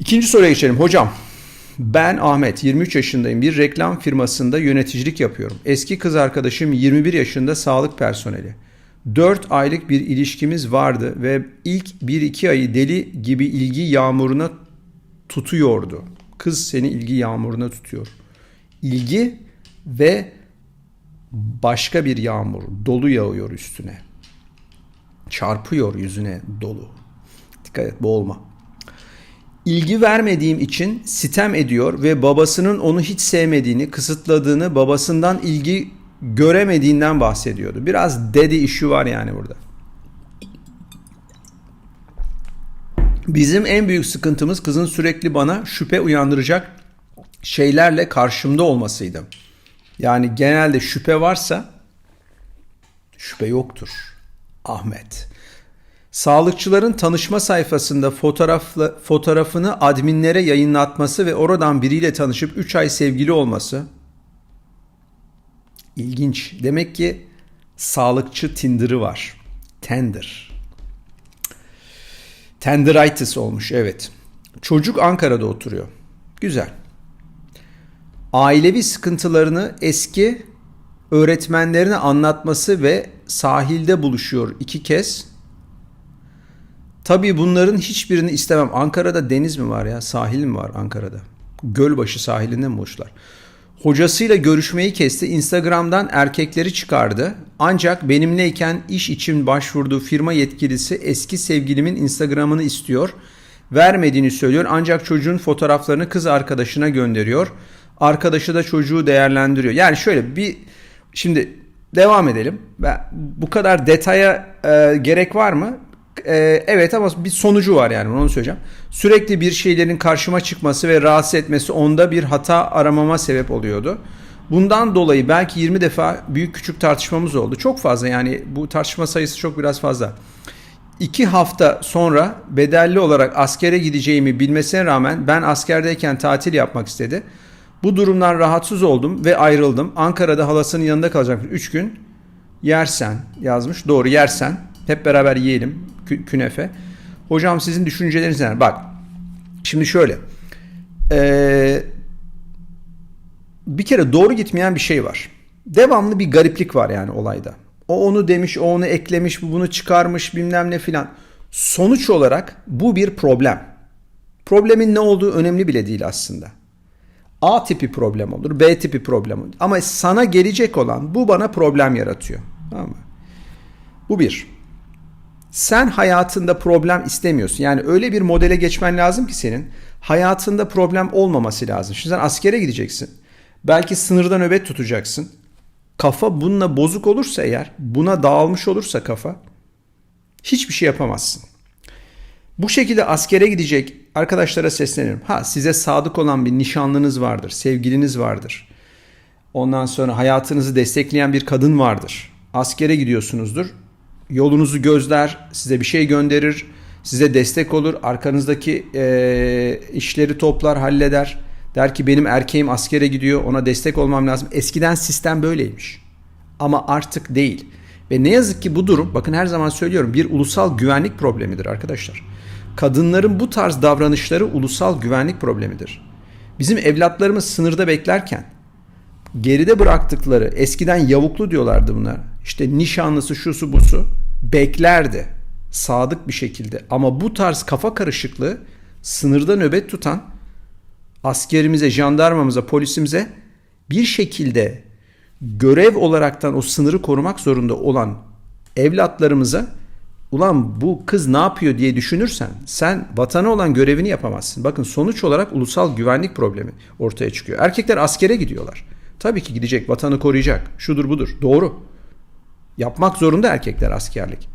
İkinci soruya geçelim. Hocam ben Ahmet 23 yaşındayım. Bir reklam firmasında yöneticilik yapıyorum. Eski kız arkadaşım 21 yaşında sağlık personeli. 4 aylık bir ilişkimiz vardı ve ilk 1-2 ayı deli gibi ilgi yağmuruna tutuyordu. Kız seni ilgi yağmuruna tutuyor. İlgi ve başka bir yağmur dolu yağıyor üstüne. Çarpıyor yüzüne dolu. Dikkat et boğulma. İlgi vermediğim için sitem ediyor ve babasının onu hiç sevmediğini, kısıtladığını, babasından ilgi göremediğinden bahsediyordu. Biraz dedi işi var yani burada. Bizim en büyük sıkıntımız kızın sürekli bana şüphe uyandıracak şeylerle karşımda olmasıydı. Yani genelde şüphe varsa şüphe yoktur. Ahmet. Sağlıkçıların tanışma sayfasında fotoğrafla, fotoğrafını adminlere yayınlatması ve oradan biriyle tanışıp 3 ay sevgili olması ilginç. Demek ki sağlıkçı Tinder'ı var. Tender. Tenderitis olmuş evet. Çocuk Ankara'da oturuyor. Güzel. Ailevi sıkıntılarını eski öğretmenlerine anlatması ve sahilde buluşuyor iki kez. Tabii bunların hiçbirini istemem. Ankara'da deniz mi var ya? Sahil mi var Ankara'da? Gölbaşı sahilinde mi buluşlar? Hocasıyla görüşmeyi kesti. Instagram'dan erkekleri çıkardı. Ancak benimleyken iş için başvurduğu firma yetkilisi eski sevgilimin Instagram'ını istiyor. Vermediğini söylüyor ancak çocuğun fotoğraflarını kız arkadaşına gönderiyor. Arkadaşı da çocuğu değerlendiriyor. Yani şöyle bir şimdi devam edelim. Bu kadar detaya e, gerek var mı? E, evet ama bir sonucu var yani onu söyleyeceğim. Sürekli bir şeylerin karşıma çıkması ve rahatsız etmesi onda bir hata aramama sebep oluyordu. Bundan dolayı belki 20 defa büyük küçük tartışmamız oldu. Çok fazla yani bu tartışma sayısı çok biraz fazla. İki hafta sonra bedelli olarak askere gideceğimi bilmesine rağmen ben askerdeyken tatil yapmak istedi. Bu durumdan rahatsız oldum ve ayrıldım. Ankara'da halasının yanında kalacak 3 gün. Yersen yazmış. Doğru yersen. Hep beraber yiyelim kü- künefe. Hocam sizin düşünceleriniz neler? Bak şimdi şöyle. Ee, bir kere doğru gitmeyen bir şey var. Devamlı bir gariplik var yani olayda. O onu demiş, o onu eklemiş, bu bunu çıkarmış bilmem ne filan. Sonuç olarak bu bir problem. Problemin ne olduğu önemli bile değil aslında. A tipi problem olur, B tipi problem olur. Ama sana gelecek olan bu bana problem yaratıyor. Tamam mı? Bu bir. Sen hayatında problem istemiyorsun. Yani öyle bir modele geçmen lazım ki senin hayatında problem olmaması lazım. Şimdi sen askere gideceksin. Belki sınırda nöbet tutacaksın. Kafa bununla bozuk olursa eğer, buna dağılmış olursa kafa hiçbir şey yapamazsın. Bu şekilde askere gidecek arkadaşlara sesleniyorum. Ha size sadık olan bir nişanlınız vardır, sevgiliniz vardır. Ondan sonra hayatınızı destekleyen bir kadın vardır. Askere gidiyorsunuzdur. Yolunuzu gözler, size bir şey gönderir, size destek olur, arkanızdaki e, işleri toplar, halleder. Der ki benim erkeğim askere gidiyor, ona destek olmam lazım. Eskiden sistem böyleymiş. Ama artık değil. Ve ne yazık ki bu durum, bakın her zaman söylüyorum, bir ulusal güvenlik problemidir arkadaşlar. Kadınların bu tarz davranışları ulusal güvenlik problemidir. Bizim evlatlarımız sınırda beklerken geride bıraktıkları eskiden yavuklu diyorlardı bunlar. İşte nişanlısı şusu busu beklerdi sadık bir şekilde. Ama bu tarz kafa karışıklığı sınırda nöbet tutan askerimize, jandarmamıza, polisimize bir şekilde görev olaraktan o sınırı korumak zorunda olan evlatlarımıza ulan bu kız ne yapıyor diye düşünürsen sen vatana olan görevini yapamazsın. Bakın sonuç olarak ulusal güvenlik problemi ortaya çıkıyor. Erkekler askere gidiyorlar. Tabii ki gidecek, vatanı koruyacak. Şudur budur. Doğru. Yapmak zorunda erkekler askerlik.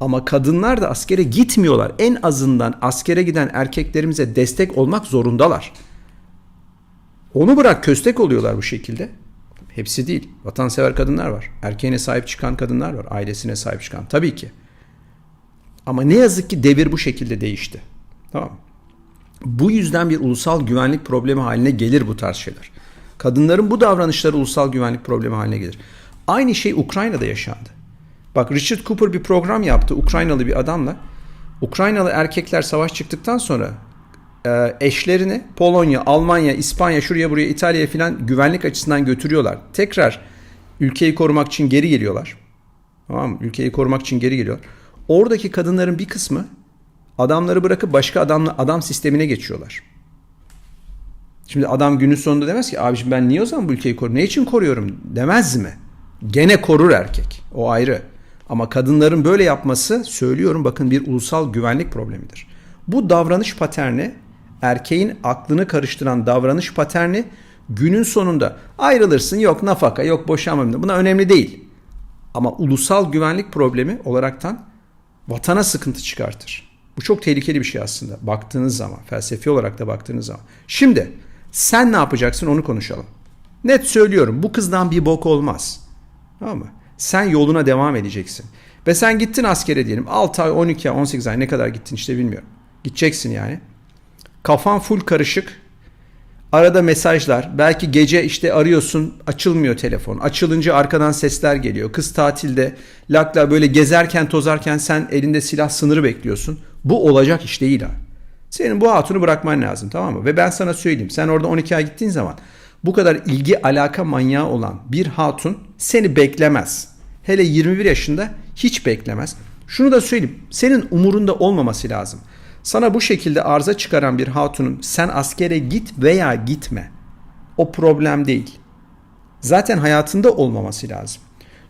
Ama kadınlar da askere gitmiyorlar. En azından askere giden erkeklerimize destek olmak zorundalar. Onu bırak köstek oluyorlar bu şekilde. Hepsi değil. Vatansever kadınlar var. Erkeğine sahip çıkan kadınlar var. Ailesine sahip çıkan. Tabii ki. Ama ne yazık ki devir bu şekilde değişti. Tamam Bu yüzden bir ulusal güvenlik problemi haline gelir bu tarz şeyler. Kadınların bu davranışları ulusal güvenlik problemi haline gelir. Aynı şey Ukrayna'da yaşandı. Bak Richard Cooper bir program yaptı Ukraynalı bir adamla. Ukraynalı erkekler savaş çıktıktan sonra e, eşlerini Polonya, Almanya, İspanya, şuraya buraya İtalya'ya filan güvenlik açısından götürüyorlar. Tekrar ülkeyi korumak için geri geliyorlar. Tamam mı? Ülkeyi korumak için geri geliyor. Oradaki kadınların bir kısmı adamları bırakıp başka adamla adam sistemine geçiyorlar. Şimdi adam günün sonunda demez ki abiciğim ben niye o zaman bu ülkeyi koruyorum? Ne için koruyorum demez mi? Gene korur erkek. O ayrı. Ama kadınların böyle yapması söylüyorum bakın bir ulusal güvenlik problemidir. Bu davranış paterni erkeğin aklını karıştıran davranış paterni günün sonunda ayrılırsın yok nafaka yok boşanma buna önemli değil. Ama ulusal güvenlik problemi olaraktan vatana sıkıntı çıkartır. Bu çok tehlikeli bir şey aslında baktığınız zaman felsefi olarak da baktığınız zaman. Şimdi sen ne yapacaksın onu konuşalım. Net söylüyorum bu kızdan bir bok olmaz. Tamam mı? Sen yoluna devam edeceksin. Ve sen gittin askere diyelim. 6 ay, 12 ay, 18 ay ne kadar gittin işte bilmiyorum. Gideceksin yani. Kafan full karışık. Arada mesajlar. Belki gece işte arıyorsun açılmıyor telefon. Açılınca arkadan sesler geliyor. Kız tatilde lakla böyle gezerken tozarken sen elinde silah sınırı bekliyorsun. Bu olacak iş değil ha. Senin bu hatunu bırakman lazım tamam mı? Ve ben sana söyleyeyim. Sen orada 12 ay gittiğin zaman bu kadar ilgi alaka manyağı olan bir hatun seni beklemez. Hele 21 yaşında hiç beklemez. Şunu da söyleyeyim. Senin umurunda olmaması lazım. Sana bu şekilde arıza çıkaran bir hatunun sen askere git veya gitme. O problem değil. Zaten hayatında olmaması lazım.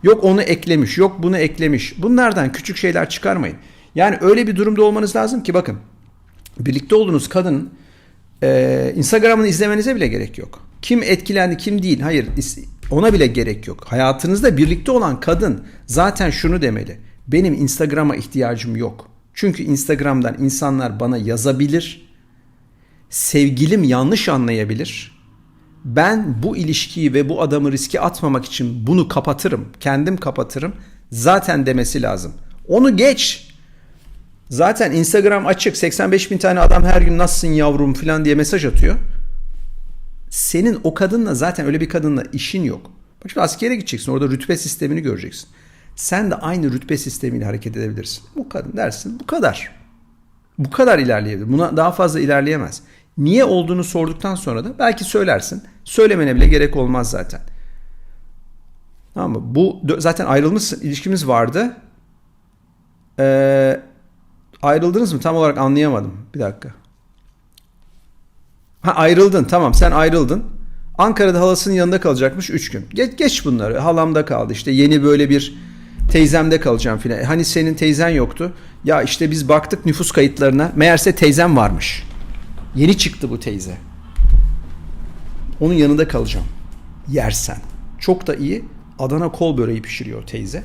Yok onu eklemiş, yok bunu eklemiş. Bunlardan küçük şeyler çıkarmayın. Yani öyle bir durumda olmanız lazım ki bakın. Birlikte olduğunuz kadının e, Instagram'ını izlemenize bile gerek yok. Kim etkilendi, kim değil. Hayır, ona bile gerek yok. Hayatınızda birlikte olan kadın zaten şunu demeli. Benim Instagram'a ihtiyacım yok. Çünkü Instagram'dan insanlar bana yazabilir. Sevgilim yanlış anlayabilir. Ben bu ilişkiyi ve bu adamı riske atmamak için bunu kapatırım. Kendim kapatırım. Zaten demesi lazım. Onu geç. Zaten Instagram açık. 85 bin tane adam her gün nasılsın yavrum falan diye mesaj atıyor. Senin o kadınla zaten öyle bir kadınla işin yok. Bak şimdi askere gideceksin. Orada rütbe sistemini göreceksin. Sen de aynı rütbe sistemiyle hareket edebilirsin. Bu kadın dersin bu kadar. Bu kadar ilerleyebilir. Buna daha fazla ilerleyemez. Niye olduğunu sorduktan sonra da belki söylersin. Söylemene bile gerek olmaz zaten. Tamam mı? Bu zaten ayrılmış ilişkimiz vardı. Ee, ayrıldınız mı? Tam olarak anlayamadım. Bir dakika. Ha ayrıldın. Tamam sen ayrıldın. Ankara'da halasının yanında kalacakmış 3 gün. Geç, geç bunları. Halamda kaldı. İşte yeni böyle bir teyzemde kalacağım filan. Hani senin teyzen yoktu. Ya işte biz baktık nüfus kayıtlarına. Meğerse teyzem varmış. Yeni çıktı bu teyze. Onun yanında kalacağım. Yersen. Çok da iyi. Adana kol böreği pişiriyor teyze.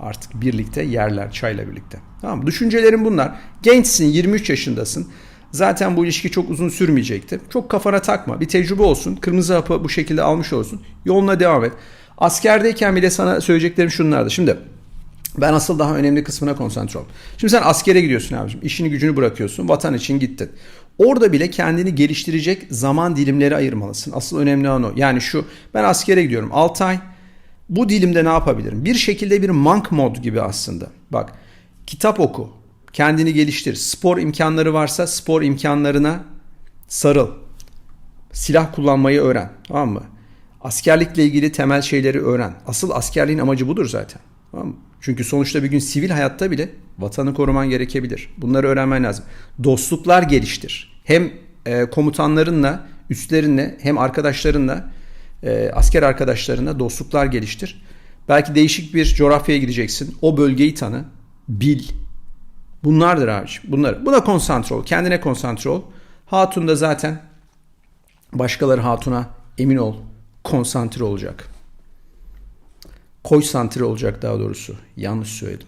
Artık birlikte yerler çayla birlikte. Tamam Düşüncelerim bunlar. Gençsin 23 yaşındasın. Zaten bu ilişki çok uzun sürmeyecekti. Çok kafana takma. Bir tecrübe olsun. Kırmızı hapı bu şekilde almış olsun. Yoluna devam et. Askerdeyken bile sana söyleyeceklerim şunlardı. Şimdi ben asıl daha önemli kısmına konsantre ol. Şimdi sen askere gidiyorsun abicim. İşini gücünü bırakıyorsun. Vatan için gittin. Orada bile kendini geliştirecek zaman dilimleri ayırmalısın. Asıl önemli olan o. Yani şu ben askere gidiyorum 6 ay. Bu dilimde ne yapabilirim? Bir şekilde bir monk mod gibi aslında. Bak kitap oku. Kendini geliştir. Spor imkanları varsa spor imkanlarına sarıl. Silah kullanmayı öğren. Tamam mı? Askerlikle ilgili temel şeyleri öğren. Asıl askerliğin amacı budur zaten. Tamam mı? Çünkü sonuçta bir gün sivil hayatta bile vatanı koruman gerekebilir. Bunları öğrenmen lazım. Dostluklar geliştir. Hem e, komutanlarınla, üstlerinle hem arkadaşlarınla, e, asker arkadaşlarınla dostluklar geliştir. Belki değişik bir coğrafyaya gideceksin. O bölgeyi tanı, bil. Bunlardır abiciğim. Bunlar. Buna konsantre ol. Kendine konsantre ol. Hatun da zaten başkaları hatuna emin ol konsantre olacak. Koy santre olacak daha doğrusu. Yanlış söyledim.